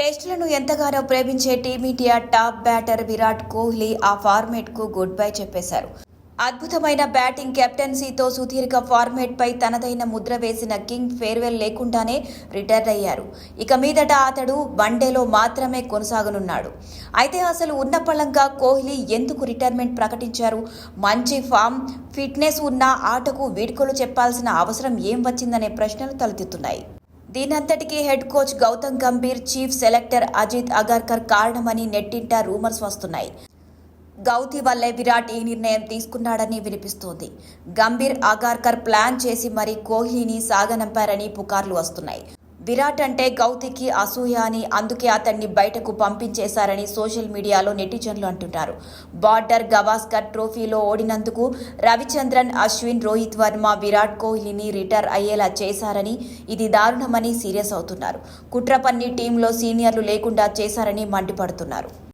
టెస్టులను ఎంతగానో ప్రేమించే team India top batter Virat Kohli ఆ ఫార్మేట్కు గుడ్ బై చెప్పేశారు. అద్భుతమైన బ్యాటింగ్ కెప్టెన్సీతో సుదీర్ఘ ఫార్మేట్పై తనదైన ముద్ర వేసిన కింగ్ ఫేర్వెల్ లేకుండానే రిటైర్ అయ్యారు. ఇక మీదట అతడు వన్డేలో మాత్రమే కొనసాగనున్నాడు. అయితే అసలు ఉన్నపళంగా కోహ్లీ ఎందుకు రిటైర్మెంట్ ప్రకటించారు? మంచి ఫామ్ ఫిట్నెస్ ఉన్న ఆటకు వీడ్కోలు చెప్పాల్సిన అవసరం ఏం వచ్చిందనే ప్రశ్నలు తలెత్తుతున్నాయి. దీనంతటికీ head coach Gautam Gambhir chief selector Ajit Agarkar కారణమని నెట్టింట రూమర్స్ వస్తున్నాయి. గౌతి వల్లే విరాట్ ఈ నిర్ణయం తీసుకున్నాడని వినిపిస్తోంది. గంభీర్ అగార్కర్ ప్లాన్ చేసి మరీ కోహ్లీని సాగనంపారని పుకార్లు వస్తున్నాయి. విరాట్ అంటే గౌతికి అసూయ అని అందుకే అతన్ని బయటకు పంపించేశారని సోషల్ మీడియాలో నెటిజన్లు అంటున్నారు. బార్డర్ గవాస్కర్ ట్రోఫీలో ఓడినందుకు రవిచంద్రన్ అశ్విన్ రోహిత్ వర్మ విరాట్ కోహ్లీని రిటైర్ అయ్యేలా చేశారని ఇది దారుణమని సీరియస్ అవుతున్నారు. కుట్ర పన్ని టీంలో సీనియర్లు లేకుండా చేశారని మండిపడుతున్నారు.